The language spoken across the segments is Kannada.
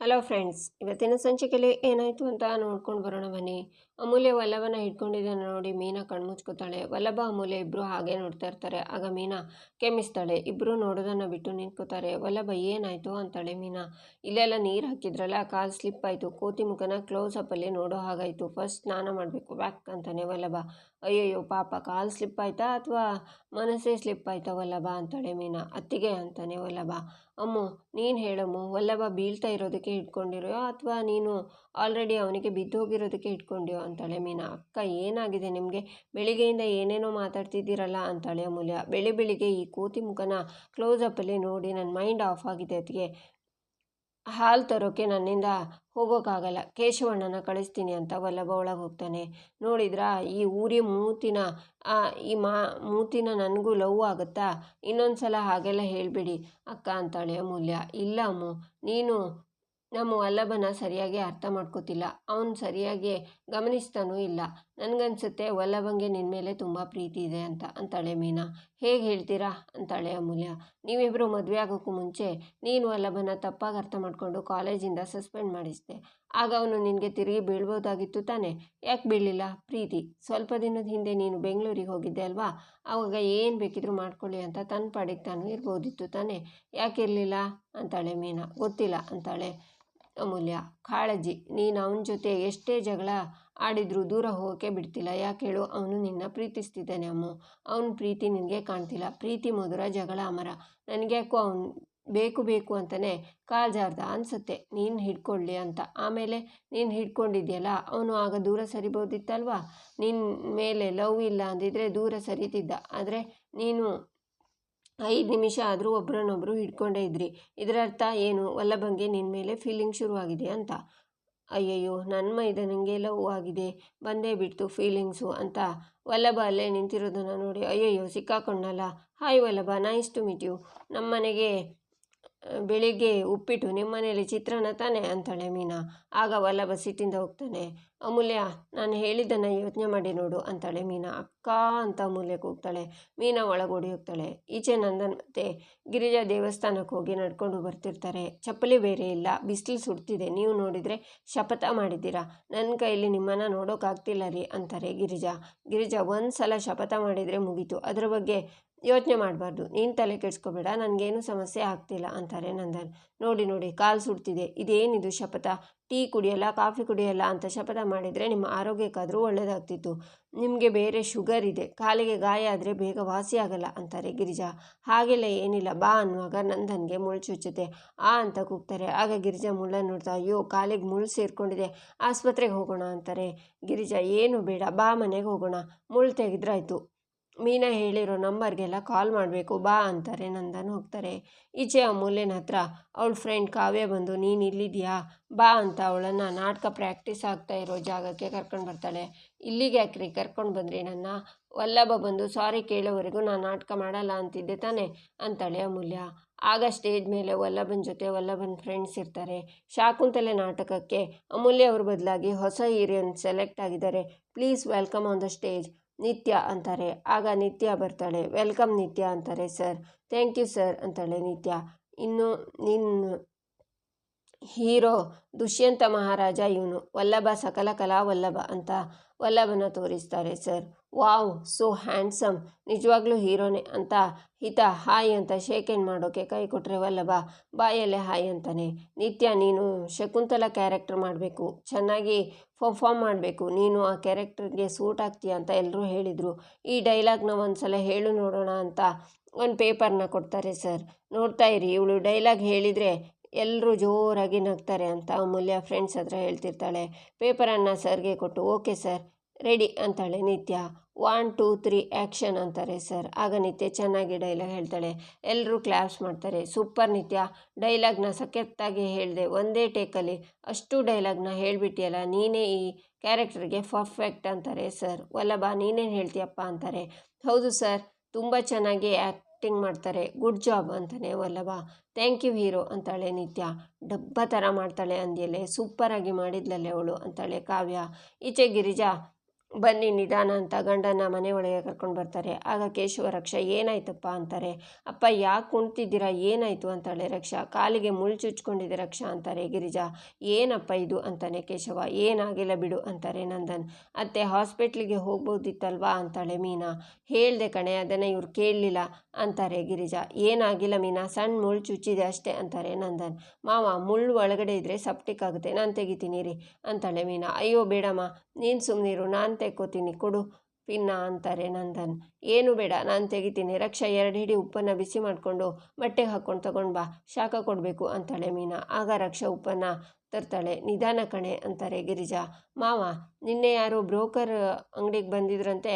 ಹಲೋ ಫ್ರೆಂಡ್ಸ್, ಇವತ್ತಿನ ಸಂಚಿಕೆಯಲ್ಲಿ ಏನಾಯಿತು ಅಂತ ನೋಡ್ಕೊಂಡು ಬರೋಣ ಬನ್ನಿ. ಅಮೂಲ್ಯ ವಲ್ಲಭನ ಹಿಡ್ಕೊಂಡಿದ್ದಾನೆ ನೋಡಿ ಮೀನಾ ಕಣ್ಮುಚ್ಕೋತಾಳೆ ವಲ್ಲಭ, ಅಮೂಲ್ಯ ಇಬ್ಬರು ಹಾಗೆ ನೋಡ್ತಾ ಇರ್ತಾರೆ. ಆಗ ಮೀನಾ ಕೆಮ್ಮಿಸ್ತಾಳೆ. ಇಬ್ಬರು ನೋಡೋದನ್ನು ಬಿಟ್ಟು ನಿಂತ್ಕೋತಾರೆ. ವಲ್ಲಭ, ಏನಾಯಿತು ಅಂತಾಳೆ ಮೀನಾ. ಇಲ್ಲೆಲ್ಲ ನೀರು ಹಾಕಿದ್ರಲ್ಲ, ಕಾಲು ಸ್ಲಿಪ್ ಆಯಿತು. ಕೋತಿ ಮುಖನ ಕ್ಲೋಸ್ ಅಪ್ಪಲ್ಲಿ ನೋಡೋ ಹಾಗಾಯಿತು. ಫಸ್ಟ್ ಸ್ನಾನ ಮಾಡಬೇಕು, ಬ್ಯಾಕ್ ಅಂತಾನೆ ವಲ್ಲಭ. ಅಯ್ಯಯ್ಯೋ, ಪಾಪ, ಕಾಲು ಸ್ಲಿಪ್ ಆಯಿತಾ ಅಥವಾ ಮನಸ್ಸೇ ಸ್ಲಿಪ್ ಆಯ್ತಾ ವಲ್ಲಭ ಅಂತಾಳೆ ಮೀನಾ. ಅತ್ತಿಗೆ ಅಂತಾನೆ ವಲ್ಲಭ. ಅಮ್ಮು, ನೀನು ಹೇಳಮ್ಮು, ವಲ್ಲಭ ಬೀಳ್ತಾ ಇರೋದಕ್ಕೆ ಇಟ್ಕೊಂಡಿರೋ ಅಥವಾ ನೀನು ಆಲ್ರೆಡಿ ಅವನಿಗೆ ಬಿದ್ದೋಗಿರೋದಕ್ಕೆ ಇಟ್ಕೊಂಡಿಯೋ ಅಂತಾಳೆ ಮೀನಾ. ಅಕ್ಕ, ಏನಾಗಿದೆ ನಿಮಗೆ? ಬೆಳಿಗ್ಗೆಯಿಂದ ಏನೇನೋ ಮಾತಾಡ್ತಿದ್ದೀರಲ್ಲ ಅಂತಾಳೆ ಅಮೂಲ್ಯ. ಬೆಳಿ ಬೆಳಿಗ್ಗೆ ಈ ಕೋತಿ ಮುಖನ ಕ್ಲೋಸಪ್ಪಲ್ಲಿ ನೋಡಿ ನನ್ನ ಮೈಂಡ್ ಆಫ್ ಆಗಿದೆ ಅದಕ್ಕೆ ಹಾಲು ತರೋಕ್ಕೆ ನನ್ನಿಂದ ಹೋಗೋಕ್ಕಾಗಲ್ಲ ಕೇಶವಣ್ಣನ ಕಳಿಸ್ತೀನಿ ಅಂತ ವಲ್ಲಭ ಒಳಗೆ ಹೋಗ್ತಾನೆ. ನೋಡಿದ್ರಾ, ಈ ಊರಿ ಮೂತಿನ ಈ ಮಾ, ಮೂತಿನ ನನಗೂ ಲವ್ ಆಗುತ್ತಾ? ಇನ್ನೊಂದು ಸಲ ಹಾಗೆಲ್ಲ ಹೇಳಿಬಿಡಿ ಅಕ್ಕ ಅಂತಾಳೆ ಅಮೂಲ್ಯ. ಇಲ್ಲ ಅಮ್ಮು, ನೀನು ನಮ್ಮ ವಲ್ಲಭನ ಸರಿಯಾಗಿ ಅರ್ಥ ಮಾಡ್ಕೋತಿಲ್ಲ. ಅವನು ಸರಿಯಾಗಿ ಗಮನಿಸ್ತಾನೂ ಇಲ್ಲ. ನನಗನ್ಸುತ್ತೆ, ವಲ್ಲಭಂಗೆ ನಿನ್ನ ಮೇಲೆ ತುಂಬ ಪ್ರೀತಿ ಇದೆ ಅಂತ, ಅಂತಾಳೆ ಮೀನಾ. ಹೇಗೆ ಹೇಳ್ತೀರಾ? ಅಂತಾಳೆ ಅಮೂಲ್ಯ. ನೀವಿಬ್ಬರು ಮದುವೆ ಆಗೋಕ್ಕೂ ಮುಂಚೆ ನೀನು ವಲ್ಲಭನ ತಪ್ಪಾಗಿ ಅರ್ಥ ಮಾಡಿಕೊಂಡು ಕಾಲೇಜಿಂದ ಸಸ್ಪೆಂಡ್ ಮಾಡಿಸಿದೆ. ಆಗ ಅವನು ನಿನಗೆ ತಿರುಗಿ ಬೀಳ್ಬೋದಾಗಿತ್ತು ತಾನೆ. ಯಾಕೆ ಬೀಳಲಿಲ್ಲ? ಪ್ರೀತಿ. ಸ್ವಲ್ಪ ದಿನದ ಹಿಂದೆ ನೀನು ಬೆಂಗಳೂರಿಗೆ ಹೋಗಿದ್ದೆ ಅಲ್ವಾ? ಆವಾಗ ಏನು ಬೇಕಿದ್ರು ಮಾಡ್ಕೊಳ್ಳಿ ಅಂತ ತನ್ನ ಪಾಡಿಗೆ ತಾನು ಇರ್ಬೋದಿತ್ತು ತಾನೆ. ಯಾಕೆ ಇರಲಿಲ್ಲ? ಅಂತಾಳೆ ಮೀನಾ. ಗೊತ್ತಿಲ್ಲ, ಅಂತಾಳೆ ಅಮೂಲ್ಯ. ಕಾಳಜಿ. ನೀನು ಅವನ ಜೊತೆ ಎಷ್ಟೇ ಜಗಳ ಆಡಿದರೂ ದೂರ ಹೋಗೋಕ್ಕೆ ಬಿಡ್ತಿಲ್ಲ. ಯಾಕೆ ಹೇಳು? ಅವನು ನಿನ್ನ ಪ್ರೀತಿಸ್ತಿದ್ದಾನೆ ಅಮ್ಮ. ಅವನ ಪ್ರೀತಿ ನಿನಗೆ ಕಾಣ್ತಿಲ್ಲ. ಪ್ರೀತಿ ಮಧುರ ಜಗಳ ಅಮರ. ನನಗೆ ಯಾಕೋ ಅವನು ಬೇಕು ಬೇಕು ಅಂತಲೇ ಕಾಲು ಜಾರ್ದ ಅನಿಸುತ್ತೆ. ನೀನು ಹಿಡ್ಕೊಳ್ಳಿ ಅಂತ. ಆಮೇಲೆ ನೀನು ಹಿಡ್ಕೊಂಡಿದ್ಯಲ್ಲ, ಅವನು ಆಗ ದೂರ ಸರಿಬೋದಿತ್ತಲ್ವಾ? ನಿನ್ನ ಮೇಲೆ ಲವ್ ಇಲ್ಲ ಅಂದಿದ್ರೆ ದೂರ ಸರಿತಿದ್ದ. ಆದರೆ ನೀನು ಐದು ನಿಮಿಷ ಆದರೂ ಒಬ್ರನ್ನೊಬ್ಬರು ಹಿಡ್ಕೊಂಡೇ ಇದ್ರಿ. ಇದರರ್ಥ ಏನು? ಒಲ್ಲಭಂಗೆ ನಿನ್ನ ಮೇಲೆ ಫೀಲಿಂಗ್ ಶುರುವಾಗಿದೆ ಅಂತ. ಅಯ್ಯಯ್ಯೋ ನನ್ನ ಮೈದನಿಗೆ ಲವ್ ಆಗಿದೆ ಬಂದೇ ಬಿಡ್ತು ಫೀಲಿಂಗ್ಸು ಅಂತ. ವಲ್ಲಭ ಅಲ್ಲೇ ನಿಂತಿರೋದನ್ನು ನೋಡಿ, ಅಯ್ಯಯ್ಯೋ, ಸಿಕ್ಕಾಕೊಂಡಲ್ಲ. Hi Vallabha nice to meet you ನಮ್ಮ ಮನೆಗೆ ಬೆಳಿಗ್ಗೆ ಉಪ್ಪಿಟ್ಟು ನಿಮ್ಮ ಮನೇಲಿ ಚಿತ್ರಾನ್ನ ತಾನೆ? ಅಂತಾಳೆ ಮೀನಾ. ಆಗ ವಲ್ಲಭ ಸಿಟ್ಟಿಂದ ಹೋಗ್ತಾನೆ. ಅಮೂಲ್ಯ, ನಾನು ಹೇಳಿದ್ದನ್ನು ಯೋಚನೆ ಮಾಡಿ ನೋಡು, ಅಂತಾಳೆ ಮೀನಾ. ಅಕ್ಕ, ಅಂತ ಅಮೂಲ್ಯ ಹೋಗ್ತಾಳೆ. ಮೀನಾ ಒಳಗೋಡಿ ಹೋಗ್ತಾಳೆ. ಈಚೆ ನಂದನ್ ಮತ್ತೆ ಗಿರಿಜಾ ದೇವಸ್ಥಾನಕ್ಕೆ ಹೋಗಿ ನಡ್ಕೊಂಡು ಬರ್ತಿರ್ತಾರೆ. ಚಪ್ಪಲಿ ಬೇರೆ ಇಲ್ಲ. ಬಿಸಿಲು ಸುಡ್ತಿದೆ. ನೀವು ನೋಡಿದರೆ ಶಪಥ ಮಾಡಿದ್ದೀರಾ? ನನ್ನ ಕೈಯಲ್ಲಿ ನಿಮ್ಮನ್ನು ನೋಡೋಕ್ಕಾಗ್ತಿಲ್ಲ ರೀ, ಅಂತಾರೆ ಗಿರಿಜಾ. ಗಿರಿಜಾ ಒಂದು ಸಲ ಶಪಥ ಮಾಡಿದರೆ ಮುಗೀತು. ಅದರ ಬಗ್ಗೆ ಯೋಚನೆ ಮಾಡಬಾರ್ದು. ನೀನು ತಲೆ ಕೆಡಿಸ್ಕೋಬೇಡ, ನನಗೇನು ಸಮಸ್ಯೆ ಆಗ್ತಿಲ್ಲ ಅಂತಾರೆ ನಂದನ್. ನೋಡಿ ನೋಡಿ, ಕಾಲು ಸುಡ್ತಿದೆ. ಇದೇನಿದು ಶಪಥ? ಟೀ ಕುಡಿಯಲ್ಲ, ಕಾಫಿ ಕುಡಿಯಲ್ಲ ಅಂತ ಶಪಥ ಮಾಡಿದರೆ ನಿಮ್ಮ ಆರೋಗ್ಯಕ್ಕಾದರೂ ಒಳ್ಳೆಯದಾಗ್ತಿತ್ತು ನಿಮಗೆ ಬೇರೆ ಶುಗರ್ ಇದೆ. ಕಾಲಿಗೆ ಗಾಯ ಆದರೆ ಬೇಗ ವಾಸಿ ಆಗಲ್ಲ ಅಂತಾರೆ ಗಿರಿಜಾ. ಹಾಗೆಲ್ಲ ಏನಿಲ್ಲ, ಬಾ ಅನ್ನುವಾಗ ನಂದನ್ಗೆ ಮುಳ್ಳು ಚುಚ್ಚುತ್ತೆ. ಆ ಅಂತ ಕೂಗ್ತಾರೆ. ಆಗ ಗಿರಿಜಾ ಮುಳ್ಳ ನೋಡ್ತಾ, ಅಯ್ಯೋ, ಕಾಲಿಗೆ ಮುಳ್ಳು ಸೇರಿಕೊಂಡಿದೆ. ಆಸ್ಪತ್ರೆಗೆ ಹೋಗೋಣ ಅಂತಾರೆ. ಗಿರಿಜಾ, ಏನು ಬೇಡ, ಬಾ ಮನೆಗೆ ಹೋಗೋಣ. ಮುಳ್ಳು ತೆಗೆದ್ರಾಯ್ತು. ಮೀನಾ ಹೇಳಿರೋ ನಂಬರ್ಗೆಲ್ಲ ಕಾಲ್ ಮಾಡಬೇಕು, ಬಾ ಅಂತಾರೆ, ನಂದನ್ ಹೋಗ್ತಾರೆ. ಈಚೆ ಅಮೂಲ್ಯನ ಹತ್ರ, ಅವಳ ಫ್ರೆಂಡ್ ಕಾವ್ಯ ಬಂದು, ನೀನು ಇಲ್ಲಿದೆಯಾ? ಬಾ ಅಂತ ಅವಳನ್ನು ನಾಟಕ ಪ್ರಾಕ್ಟೀಸ್ ಆಗ್ತಾ ಇರೋ ಜಾಗಕ್ಕೆ ಕರ್ಕೊಂಡು ಬರ್ತಾಳೆ. ಇಲ್ಲಿಗೆ ಯಾಕ್ರಿ? ಕರ್ಕೊಂಡು ಬಂದ್ರಿ ನನ್ನ? ವಲ್ಲಭ ಬಂದು ಸಾರಿ ಕೇಳೋವರೆಗೂ ನಾನು ನಾಟಕ ಮಾಡಲ್ಲ ಅಂತಿದ್ದೆ ತಾನೆ, ಅಂತಾಳೆ ಅಮೂಲ್ಯ. ಆಗ ಸ್ಟೇಜ್ ಮೇಲೆ ವಲ್ಲಭನ ಜೊತೆ ವಲ್ಲಭನ ಫ್ರೆಂಡ್ಸ್ ಇರ್ತಾರೆ. ಶಾಕುಂತಲೆ ನಾಟಕಕ್ಕೆ ಅಮೂಲ್ಯ ಅವ್ರ ಬದಲಾಗಿ ಹೊಸ ಹೀರೋಯಿನ್ ಸೆಲೆಕ್ಟ್ ಆಗಿದ್ದಾರೆ. Please welcome on the stage Nithya ಅಂತಾರೆ. ಆಗ ನಿತ್ಯ ಬರ್ತಾಳೆ. ವೆಲ್ಕಮ್ ನಿತ್ಯ ಅಂತಾರೆ, ಸರ್. ಥ್ಯಾಂಕ್ ಯು, ಸರ್, ಅಂತಾಳೆ ನಿತ್ಯ. ಇನ್ನು ನಿನ್ನ ಹೀರೋ ದುಷ್ಯಂತ ಮಹಾರಾಜ ಇವನು. ವಲ್ಲಭ ಸಕಲ ಕಲಾ ವಲ್ಲಭ ಅಂತ ವಲ್ಲಭನ ತೋರಿಸ್ತಾರೆ, ಸರ್. Wow, so handsome. ನಿಜವಾಗ್ಲೂ ಹೀರೋನೇ. ಅಂತ, ಹಿತ, ಹಾಯ್ ಅಂತ ಶೇಕ್ ಮಾಡೋಕೆ ಕೈ ಕೊಟ್ಟರೆ ವಲ್ಲಭ, ಬಾಯಲ್ಲೇ ಹಾಯ್ ಅಂತಾನೆ. ನಿತ್ಯ, ನೀನು ಶಕುಂತಲ ಕ್ಯಾರೆಕ್ಟರ್ ಮಾಡಬೇಕು. ಚೆನ್ನಾಗಿ ಪರ್ಫಾರ್ಮ್ ಮಾಡಬೇಕು. ನೀನು ಆ ಕ್ಯಾರೆಕ್ಟರ್ಗೆ ಸೂಟ್ ಆಗ್ತೀಯ ಅಂತ ಎಲ್ಲರೂ ಹೇಳಿದರು. ಈ ಡೈಲಾಗ್ನ ಒಂದು ಸಲ ಹೇಳು ನೋಡೋಣ ಅಂತ ಒಂದು ಪೇಪರ್ನ ಕೊಡ್ತಾರೆ ಸರ್ ನೋಡ್ತಾ ಇರಿ, ಇವಳು ಡೈಲಾಗ್ ಹೇಳಿದರೆ ಎಲ್ಲರೂ ಜೋರಾಗಿ ನಗ್ತಾರೆ ಅಂತ ಅಮೂಲ್ಯ ಫ್ರೆಂಡ್ಸ್ ಹತ್ರ ಹೇಳ್ತಿರ್ತಾಳೆ. ಪೇಪರನ್ನು ಸರ್ಗೆ ಕೊಟ್ಟು, ಓಕೆ ಸರ್ ರೆಡಿ ಅಂತಾಳೆ Nithya. One, two, three, action ಅಂತಾರೆ ಸರ್. ಆಗ ನಿತ್ಯ ಚೆನ್ನಾಗಿ ಡೈಲಾಗ್ ಹೇಳ್ತಾಳೆ. ಎಲ್ಲರೂ ಕ್ಲಾಪ್ಸ್ ಮಾಡ್ತಾರೆ. ಸೂಪರ್ ನಿತ್ಯ. ಡೈಲಾಗ್ನ ಸಖತ್ತಾಗಿ ಹೇಳಿದೆ. ಒಂದೇ ಟೇಕಲ್ಲಿ ಅಷ್ಟು ಡೈಲಾಗ್ನ ಹೇಳಿಬಿಟ್ಟಿಯಲ್ಲ ನೀನೇ ಈ ಕ್ಯಾರೆಕ್ಟರ್ಗೆ ಪರ್ಫೆಕ್ಟ್ ಅಂತಾರೆ ಸರ್. ವಲ್ಲಭ, ನೀನೇನು ಹೇಳ್ತೀಯಪ್ಪ ಅಂತಾರೆ. ಹೌದು ಸರ್, ತುಂಬ ಚೆನ್ನಾಗಿ ಆ್ಯಕ್ಟಿಂಗ್ ಮಾಡ್ತಾರೆ. ಗುಡ್ ಜಾಬ್ ಅಂತಾನೆ ವಲ್ಲಭ. ಥ್ಯಾಂಕ್ ಯು ಹೀರೋ ಅಂತಾಳೆ ನಿತ್ಯ. ಡಬ್ಬ ಥರ ಮಾಡ್ತಾಳೆ ಅಂದಿಯಲ್ಲೇ. ಸೂಪರಾಗಿ ಮಾಡಿದ್ಲಲ್ಲೇ ಅವಳು ಅಂತಾಳೆ ಕಾವ್ಯ. ಈಚೆ ಗಿರಿಜಾ ಬನ್ನಿ ನಿಧಾನ ಅಂತ ಗಂಡನ ಮನೆ ಒಳಗೆ ಕರ್ಕೊಂಡು ಬರ್ತಾರೆ. ಆಗ ಕೇಶವ ರಕ್ಷ, ಏನಾಯ್ತಪ್ಪ ಅಂತಾರೆ? ಅಪ್ಪ, ಯಾಕೆ ಕುಣ್ತಿದ್ದೀರಾ? ಏನಾಯಿತು ಅಂತಾಳೆ ರಕ್ಷಾ. ಕಾಲಿಗೆ ಮುಳ್ಳು ಚುಚ್ಕೊಂಡಿದೆ ರಕ್ಷಾ ಅಂತಾರೆ ಗಿರಿಜಾ. ಏನಪ್ಪ ಇದು ಅಂತಾನೆ ಕೇಶವ. ಏನಾಗಿಲ್ಲ ಬಿಡು ಅಂತಾರೆ ನಂದನ್. ಅತ್ತೆ, ಹಾಸ್ಪಿಟ್ಲಿಗೆ ಹೋಗ್ಬೋದಿತ್ತಲ್ವಾ ಅಂತಾಳೆ ಮೀನಾ. ಹೇಳ್ದೆ ಕಣೆ, ಅದನ್ನು ಇವ್ರು ಕೇಳಲಿಲ್ಲ ಅಂತಾರೆ ಗಿರಿಜಾ. ಏನಾಗಿಲ್ಲ ಮೀನಾ ಸಣ್ಣ ಮುಳ್ಳು ಚುಚ್ಚಿದೆ ಅಷ್ಟೇ ಅಂತಾರೆ ನಂದನ್. ಮಾವ, ಮುಳ್ಳು ಒಳಗಡೆ ಇದ್ದರೆ ಸಪ್ಟಿಕ್ ಆಗುತ್ತೆ, ನಾನು ತೆಗಿತೀನಿ ರೀ ಅಂತಾಳೆ ಮೀನಾ. ಅಯ್ಯೋ, ಬೇಡಮ್ಮ, ನೀನು ಸುಮ್ಮನಿರು ನಾನು ತೆಕ್ಕೋತೀನಿ, ಕೊಡು. ಪಿನ್ನ ಅಂತಾರೆ ನಂದನ್. ಏನು ಬೇಡ, ನಾನು ತೆಗಿತೀನಿ. ರಕ್ಷಾ ಎರಡು ಹಿಡಿ ಉಪ್ಪನ್ನು ಬಿಸಿ ಮಾಡಿಕೊಂಡು ಬಟ್ಟೆಗೆ ಹಾಕ್ಕೊಂಡು ತಗೊಂಡು ಬಾ, ಶಾಖ ಕೊಡಬೇಕು ಅಂತಾಳೆ ಮೀನಾ. ಆಗ ರಕ್ಷಾ ಉಪ್ಪನ್ನು ತರ್ತಾಳೆ. ನಿಧಾನ ಕಣೆ ಅಂತಾರೆ ಗಿರಿಜಾ. ಮಾವ, ನಿನ್ನೆ ಯಾರೋ ಬ್ರೋಕರ್ ಅಂಗಡಿಗೆ ಬಂದಿದ್ರಂತೆ.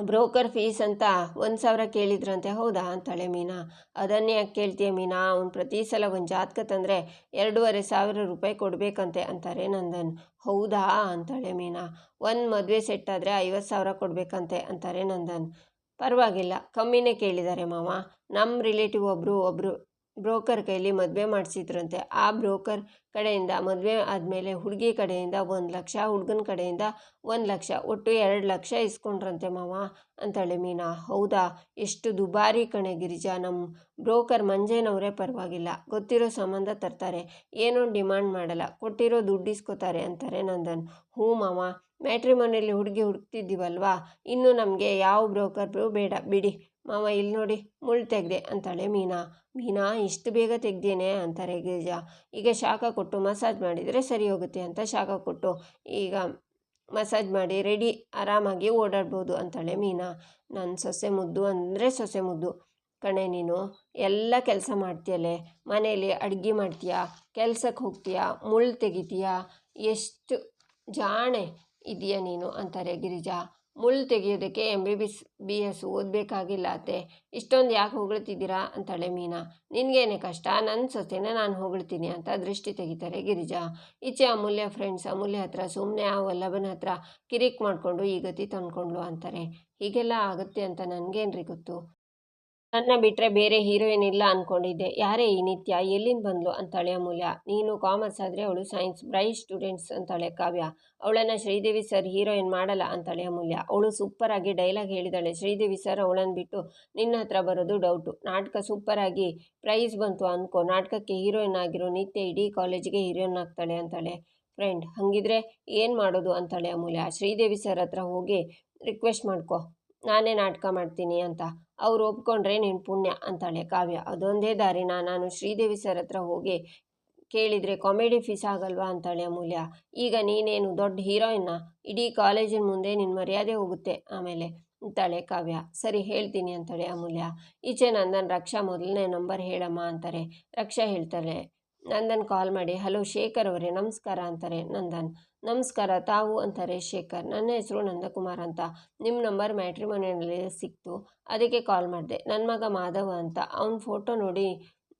ಬ್ರೋಕರ್ ಫೀಸ್ ಅಂತ ಒಂದು ಸಾವಿರ ಕೇಳಿದ್ರಂತೆ, ಹೌದಾ? ಅಂತಾಳೆ ಮೀನಾ. ಅದನ್ನೇ ಯಾಕೆ ಕೇಳ್ತೀಯ ಮೀನಾ? ಅವ್ನು ಪ್ರತಿ ಸಲ ಒಂದು ಜಾತಕ ತಂದರೆ ಎರಡೂವರೆ ಸಾವಿರ ರೂಪಾಯಿ ಕೊಡಬೇಕಂತೆ ಅಂತಾರೆ ನಂದನ್. ಹೌದಾ? ಅಂತಾಳೆ ಮೀನಾ. ಒಂದು ಮದುವೆ ಸೆಟ್ ಆದರೆ ಐವತ್ತು ಸಾವಿರ ಕೊಡಬೇಕಂತೆ ಅಂತಾರೆ ನಂದನ್. ಪರವಾಗಿಲ್ಲ, ಕಮ್ಮಿನೇ ಕೇಳಿದ್ದಾರೆ ಮಾವ. ನಮ್ಮ ರಿಲೇಟಿವ್ ಒಬ್ಬರು ಒಬ್ಬರು ಬ್ರೋಕರ್ ಕೈಲಿ ಮದುವೆ ಮಾಡಿಸಿದ್ರಂತೆ. ಆ ಬ್ರೋಕರ್ ಕಡೆಯಿಂದ ಮದುವೆ ಆದಮೇಲೆ ಹುಡುಗಿ ಕಡೆಯಿಂದ ಒಂದು ಲಕ್ಷ, ಹುಡುಗನ ಕಡೆಯಿಂದ ಒಂದು ಲಕ್ಷ, ಒಟ್ಟು ಎರಡು ಲಕ್ಷ ಇಸ್ಕೊಂಡ್ರಂತೆ ಮಾವ ಅಂತಾಳೆ ಮೀನಾ. ಹೌದಾ? ಎಷ್ಟು ದುಬಾರಿ ಕಣೆ ಗಿರಿಜಾ. ನಮ್ಮ ಬ್ರೋಕರ್ ಮಂಜೇನವರೇ ಪರವಾಗಿಲ್ಲ. ಗೊತ್ತಿರೋ ಸಂಬಂಧ ತರ್ತಾರೆ. ಏನೂ ಡಿಮ್ಯಾಂಡ್ ಮಾಡಲ್ಲ. ಕೊಟ್ಟಿರೋ ದುಡ್ಡು ಇಸ್ಕೋತಾರೆ ಅಂತಾರೆ ನಂದನ್. ಹ್ಞೂ ಮಾವ. ಮ್ಯಾಟ್ರಿಮೋನಿಯಲ್ಲಿ ಹುಡುಗಿ ಹುಡುಕ್ತಿದ್ದೀವಲ್ವಾ? ಇನ್ನು ನಮಗೆ ಯಾವ ಬ್ರೋಕರ್ ಬೇಡ. ಬಿಡಿ. ಮಾವ ಇಲ್ಲಿ ನೋಡಿ ಮುಳ್ಳು ತೆಗೆದೆ ಅಂತಾಳೆ ಮೀನಾ. ಮೀನಾ, ಇಷ್ಟು ಬೇಗ ತೆಗ್ದೇನೆ ಅಂತಾರೆ ಗಿರಿಜಾ. ಈಗ ಶಾಖ ಕೊಟ್ಟು ಮಸಾಜ್ ಮಾಡಿದರೆ ಸರಿ ಹೋಗುತ್ತೆ ಅಂತ ಶಾಖ ಕೊಟ್ಟು, ಈಗ ಮಸಾಜ್ ಮಾಡಿ ರೆಡಿ, ಆರಾಮಾಗಿ ಓಡಾಡ್ಬೋದು ಅಂತಾಳೆ ಮೀನಾ. ನನ್ನ ಸೊಸೆ ಮುದ್ದು ಅಂದರೆ ಸೊಸೆ ಮುದ್ದು. ಕಣೆ ನೀನು, ಎಲ್ಲ ಕೆಲಸ ಮಾಡ್ತೀಯಲ್ಲೇ ಮನೆಯಲ್ಲಿ ಅಡುಗೆ ಮಾಡ್ತೀಯಾ? ಕೆಲ್ಸಕ್ಕೆ ಹೋಗ್ತೀಯಾ? ಮುಳ್ಳು ತೆಗಿತೀಯಾ? ಎಷ್ಟು ಜಾಣೆ ಇದೆಯಾ ನೀನು ಅಂತಾರೆ ಗಿರಿಜಾ. ಮುಳ್ಳು ತೆಗೆಯೋದಕ್ಕೆ ಎಂ ಬಿ ಬಿಸ್ ಬಿ ಎಸ್ ಓದಬೇಕಾಗಿಲ್ಲ ಅತ್ತೆ. ಇಷ್ಟೊಂದು ಯಾಕೆ ಹೊಗಳ್ತಿದ್ದೀರಾ? ಅಂತಾಳೆ ಮೀನಾ. ನಿನಗೇನೆ ಕಷ್ಟ? ನನ್ನ ಸೊಸೆನ ನಾನು ಹೊಗಳ್ತೀನಿ ಅಂತ ದೃಷ್ಟಿ ತೆಗಿತಾರೆ ಗಿರಿಜಾ. ಈಚೆ ಅಮೂಲ್ಯ ಫ್ರೆಂಡ್ಸ್ ಅಮೂಲ್ಯ ಹತ್ರ ಸುಮ್ಮನೆ ಆ ವಲ್ಲಭನ ಹತ್ರ ಕಿರಿಕ್ ಮಾಡಿಕೊಂಡು ಈ ಗತಿ ತಂದ್ಕೊಂಡ್ಲು ಅಂತಾರೆ. ಹೀಗೆಲ್ಲ ಆಗುತ್ತೆ ಅಂತ ನನಗೇನ್ರಿ ಗೊತ್ತು? ನನ್ನ ಬಿಟ್ಟರೆ ಬೇರೆ ಹೀರೋಯಿನ್ ಇಲ್ಲ ಅಂದ್ಕೊಂಡಿದ್ದೆ ಯಾರೇ ಈ ನಿತ್ಯ, ಎಲ್ಲಿಂದ ಬಂದ್ಲು ಅಂತಾಳೆ ಅಮೂಲ್ಯ. ನೀನು ಕಾಮರ್ಸ್ ಆದರೆ ಅವಳು ಸೈನ್ಸ್, ಬ್ರೈಟ್ ಸ್ಟೂಡೆಂಟ್ಸ್ ಅಂತಾಳೆ ಕಾವ್ಯ. ಅವಳನ್ನು ಶ್ರೀದೇವಿ ಸರ್ ಹೀರೋಯಿನ್ ಮಾಡಲ್ಲ ಅಂತಾಳೆ ಅಮೂಲ್ಯ. ಅವಳು ಸೂಪರಾಗಿ ಡೈಲಾಗ್ ಹೇಳಿದಾಳೆ. ಶ್ರೀದೇವಿ ಸರ್ ಅವಳನ್ನು ಬಿಟ್ಟು ನಿನ್ನ ಹತ್ರ ಬರೋದು ಡೌಟು. ನಾಟಕ ಸೂಪರಾಗಿ ಪ್ರೈಸ್ ಬಂತು ಅಂದ್ಕೋ ನಾಟಕಕ್ಕೆ ಹೀರೋಯಿನ್ ಆಗಿರೋ ನಿತ್ಯ ಇಡೀ ಕಾಲೇಜಿಗೆ ಹೀರೋಯಿನ್ ಆಗ್ತಾಳೆ ಅಂತಾಳೆ. ಫ್ರೆಂಡ್, ಹಾಗಿದ್ರೆ ಏನು ಮಾಡೋದು ಅಂತಾಳೆ ಅಮೂಲ್ಯ. ಶ್ರೀದೇವಿ ಸರ್ ಹತ್ರ ಹೋಗಿ ರಿಕ್ವೆಸ್ಟ್ ಮಾಡ್ಕೊ. ನಾನೇ ನಾಟಕ ಮಾಡ್ತೀನಿ ಅಂತ. ಅವ್ರು ಒಪ್ಕೊಂಡ್ರೆ ನೀನು ಪುಣ್ಯ ಅಂತಾಳೆ ಕಾವ್ಯ. ಅದೊಂದೇ ದಾರಿನ? ನಾನು ಶ್ರೀದೇವಿ ಸರ್ ಹತ್ರ ಹೋಗಿ ಕೇಳಿದರೆ ಕಾಮಿಡಿ ಫೀಸ್ ಆಗಲ್ವಾ ಅಂತಾಳೆ ಅಮೂಲ್ಯ. ಈಗ ನೀನೇನು ದೊಡ್ಡ ಹೀರೋಯಿನ್ನ? ಇಡೀ ಕಾಲೇಜಿನ ಮುಂದೆ ನಿನ್ನ ಮರ್ಯಾದೆ ಹೋಗುತ್ತೆ ಆಮೇಲೆ ಅಂತಾಳೆ ಕಾವ್ಯ. ಸರಿ, ಹೇಳ್ತೀನಿ ಅಂತಾಳೆ ಅಮೂಲ್ಯ. ಈಚೆ ನಂದನ್ ರಕ್ಷಾ ಮೊದಲನೇ ನಂಬರ್ ಹೇಳಮ್ಮ ಅಂತಾರೆ. ರಕ್ಷಾ ಹೇಳ್ತಾಳೆ ನಂದನ್ ಕಾಲ್ ಮಾಡಿ, ಹಲೋ ಶೇಖರ್ ಅವರೇ, ನಮಸ್ಕಾರ ಅಂತಾರೆ ನಂದನ್. ನಮಸ್ಕಾರ, ತಾವು ಅಂತಾರೆ ಶೇಖರ್. ನನ್ನ ಹೆಸರು ನಂದಕುಮಾರ್ ಅಂತ. ನಿಮ್ಮ ನಂಬರ್ ಮ್ಯಾಟ್ರಿಮೋನಿಯಲ್ಲಿ ಸಿಕ್ತು. ಅದಕ್ಕೆ ಕಾಲ್ ಮಾಡಿದೆ. ನನ್ನ ಮಗ ಮಾಧವ ಅಂತ. ಅವನ ಫೋಟೋ ನೋಡಿ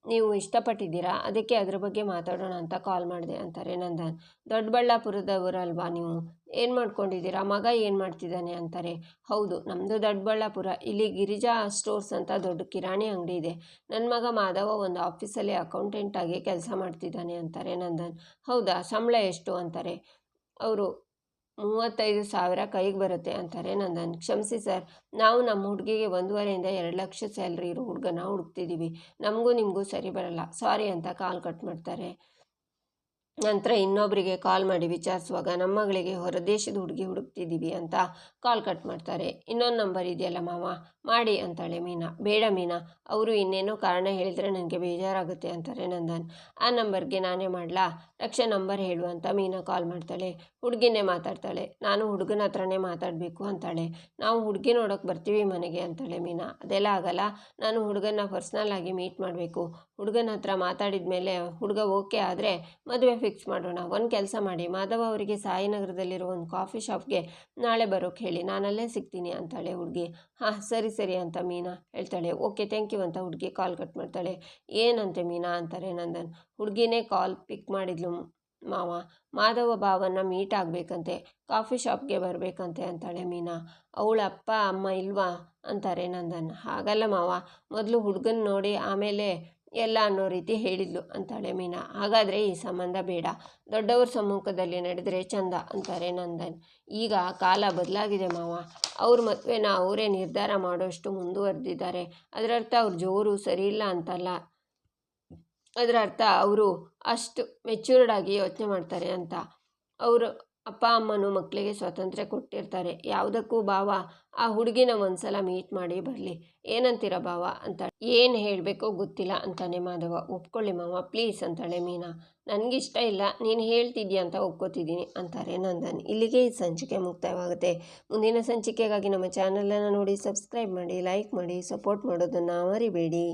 ನೀವು ಇಷ್ಟಪಟ್ಟಿದ್ದೀರಾ? ಅದಕ್ಕೆ ಅದ್ರ ಬಗ್ಗೆ ಮಾತಾಡೋಣ ಅಂತ ಕಾಲ್ ಮಾಡಿದೆ ಅಂತಾರೆ ನಂದನ್. ದೊಡ್ಡಬಳ್ಳಾಪುರದವರಲ್ವಾ ನೀವು? ಏನು ಮಾಡ್ಕೊಂಡಿದ್ದೀರಾ? ಮಗ ಏನು ಮಾಡ್ತಿದ್ದಾನೆ ಅಂತಾರೆ. ಹೌದು ನಮ್ಮದು ದೊಡ್ಡಬಳ್ಳಾಪುರ. ಇಲ್ಲಿ ಗಿರಿಜಾ ಸ್ಟೋರ್ಸ್ ಅಂತ ದೊಡ್ಡ ಕಿರಾಣಿ ಅಂಗಡಿ ಇದೆ. ನನ್ನ ಮಗ ಮಾಧವ ಒಂದು ಆಫೀಸಲ್ಲಿ ಅಕೌಂಟೆಂಟಾಗಿ ಕೆಲಸ ಮಾಡ್ತಿದ್ದಾನೆ ಅಂತಾರೆ ನಂದನ್. ಹೌದಾ? ಸಂಬಳ ಎಷ್ಟು? ಅಂತಾರೆ. ಅವರು ಮೂವತ್ತೈದು ಸಾವಿರ ಕೈಗೆ ಬರುತ್ತೆ ಅಂತಾರೆ. ನಂದನ್ ಕ್ಷಮಿಸಿ ಸರ್, ನಾವು ನಮ್ಮ ಹುಡುಗಿಗೆ ಒಂದೂವರೆಯಿಂದ ಎರಡು ಲಕ್ಷ ಸ್ಯಾಲ್ರಿ ಇರೋ ಹುಡುಗನ ಹುಡುಕ್ತಿದ್ದೀವಿ ನಮಗೂ ನಿಮಗೂ ಸರಿ ಬರಲ್ಲ. ಸಾರಿ ಅಂತ ಕಾಲ್ ಕಟ್ ಮಾಡ್ತಾರೆ. ನಂತರ ಇನ್ನೊಬ್ಬರಿಗೆ ಕಾಲ್ ಮಾಡಿ ವಿಚಾರಿಸುವಾಗ, ನಮ್ಮ ಮಗಳಿಗೆ ಹೊರದೇಶದ ಹುಡುಗಿ ಹುಡುಕ್ತಿದ್ದೀವಿ ಅಂತ ಕಾಲ್ ಕಟ್ ಮಾಡ್ತಾರೆ. ಇನ್ನೊಂದು ನಂಬರ್ ಇದೆಯಲ್ಲ ಮಾವ? ಮಾಡಿ ಅಂತಾಳೆ ಮೀನಾ. ಬೇಡ ಮೀನಾ, ಅವರು ಇನ್ನೇನೋ ಕಾರಣ ಹೇಳಿದರೆ ನನಗೆ ಬೇಜಾರಾಗುತ್ತೆ ಅಂತಾರೆ ನಂದನ್. ಆ ನಂಬರ್ಗೆ ನಾನೇ ಮಾಡಲಾ? ರಕ್ಷಾ ನಂಬರ್ ಹೇಳು ಅಂತ ಮೀನಾ ಕಾಲ್ ಮಾಡ್ತಾಳೆ. ಹುಡುಗಿನೇ ಮಾತಾಡ್ತಾಳೆ. ನಾನು ಹುಡುಗನ ಹತ್ರನೇ ಮಾತಾಡಬೇಕು ಅಂತಾಳೆ. ನಾವು ಹುಡುಗಿ ನೋಡೋಕೆ ಬರ್ತೀವಿ ಮನೆಗೆ ಅಂತಾಳೆ ಮೀನಾ. ಅದೆಲ್ಲ ಆಗಲ್ಲ. ನಾನು ಹುಡುಗನ ಪರ್ಸ್ನಲ್ ಆಗಿ ಮೀಟ್ ಮಾಡಬೇಕು. ಹುಡುಗನ ಹತ್ರ ಮಾತಾಡಿದ ಮೇಲೆ ಹುಡುಗ ಓಕೆ ಆದರೆ ಮದುವೆ ಫಿಕ್ಸ್ ಮಾಡೋಣ. ಒಂದು ಕೆಲಸ ಮಾಡಿ. ಮಾಧವ ಅವರಿಗೆ ಸಾಯಿನಗರದಲ್ಲಿರೋ ಒಂದು ಕಾಫಿ ಶಾಪ್ಗೆ ನಾಳೆ ಬರೋಕೆ ಹೇಳಿ. ನಾನಲ್ಲೇ ಸಿಗ್ತೀನಿ ಅಂತಾಳೆ ಹುಡುಗಿ. ಹಾಂ, ಸರಿ ಸರಿ ಅಂತ ಮೀನಾ ಹೇಳ್ತಾಳೆ. ಓಕೆ ಥ್ಯಾಂಕ್ ಯು ಅಂತ ಹುಡುಗಿ ಕಾಲ್ ಕಟ್ ಮಾಡ್ತಾಳೆ. ಏನಂತೆ ಮೀನಾ ಅಂತಾರೆ ನಂದನ್? ಹುಡುಗಿನೇ ಕಾಲ್ ಪಿಕ್ ಮಾಡಿದ್ಲು ಮಾವ. ಮಾಧವ ಭಾವನ ಮೀಟ್ ಆಗಬೇಕಂತೆ, ಕಾಫಿ ಶಾಪ್ಗೆ ಬರಬೇಕಂತೆ ಅಂತಾಳೆ ಮೀನಾ. ಅವಳ ಅಪ್ಪ, ಅಮ್ಮ ಇಲ್ವಾ? ಅಂತಾರೆ ನಂದನ್. ಹಾಗಲ್ಲ ಮಾವ, ಮೊದಲು ಹುಡುಗನ ನೋಡಿ ಆಮೇಲೆ ಎಲ್ಲ ಅನ್ನೋ ರೀತಿ ಹೇಳಿದ್ಲು ಅಂತಾಳೆ ಮೀನಾ. ಹಾಗಾದರೆ ಈ ಸಂಬಂಧ ಬೇಡ, ದೊಡ್ಡವ್ರ ಸಮ್ಮುಖದಲ್ಲಿ ನಡೆದರೆ ಚಂದ ಅಂತಾರೆ ನಂದನ್. ಈಗ ಕಾಲ ಬದಲಾಗಿದೆ ಮಾವ. ಅವ್ರ ಮದುವೆನ ಅವರೇ ನಿರ್ಧಾರ ಮಾಡೋಷ್ಟು ಮುಂದುವರೆದಿದ್ದಾರೆ. ಅದರರ್ಥ ಅವ್ರ ಜೋರು ಸರಿಯಿಲ್ಲ ಅಂತಲ್ಲ. ಅದರ ಅರ್ಥ ಅವರು ಅಷ್ಟು ಮೆಚ್ಯೂರ್ಡ್ ಆಗಿ ಯೋಚನೆ ಮಾಡ್ತಾರೆ ಅಂತ. ಅವರು ಅಪ್ಪ, ಅಮ್ಮನೂ ಮಕ್ಕಳಿಗೆ ಸ್ವಾತಂತ್ರ್ಯ ಕೊಟ್ಟಿರ್ತಾರೆ. ಯಾವುದಕ್ಕೂ ಭಾವ ಆ ಹುಡುಗಿನ ಒಂದ್ಸಲ ಮೀಟ್ ಮಾಡಿ ಬರಲಿ. ಏನಂತೀರ ಭಾವ ಅಂತ. ಏನು ಹೇಳಬೇಕೋ ಗೊತ್ತಿಲ್ಲ ಅಂತಾನೆ ಮಾಧವ. ಒಪ್ಕೊಳ್ಳಿ ಮಾವ ಪ್ಲೀಸ್ ಅಂತಾಳೆ ಮೀನಾ. ನನಗಿಷ್ಟ ಇಲ್ಲ, ನೀನು ಹೇಳ್ತಿದ್ಯಾ ಅಂತ ಒಪ್ಕೋತಿದ್ದೀನಿ ಅಂತಾರೆ ನಂದನ್. ಇಲ್ಲಿಗೆ ಈ ಸಂಚಿಕೆ ಮುಕ್ತಾಯವಾಗುತ್ತೆ. ಮುಂದಿನ ಸಂಚಿಕೆಗಾಗಿ ನಮ್ಮ ಚಾನಲನ್ನು ನೋಡಿ ಸಬ್ಸ್ಕ್ರೈಬ್ ಮಾಡಿ ಲೈಕ್ ಮಾಡಿ ಸಪೋರ್ಟ್ ಮಾಡೋದನ್ನು ಮರಿಬೇಡಿ.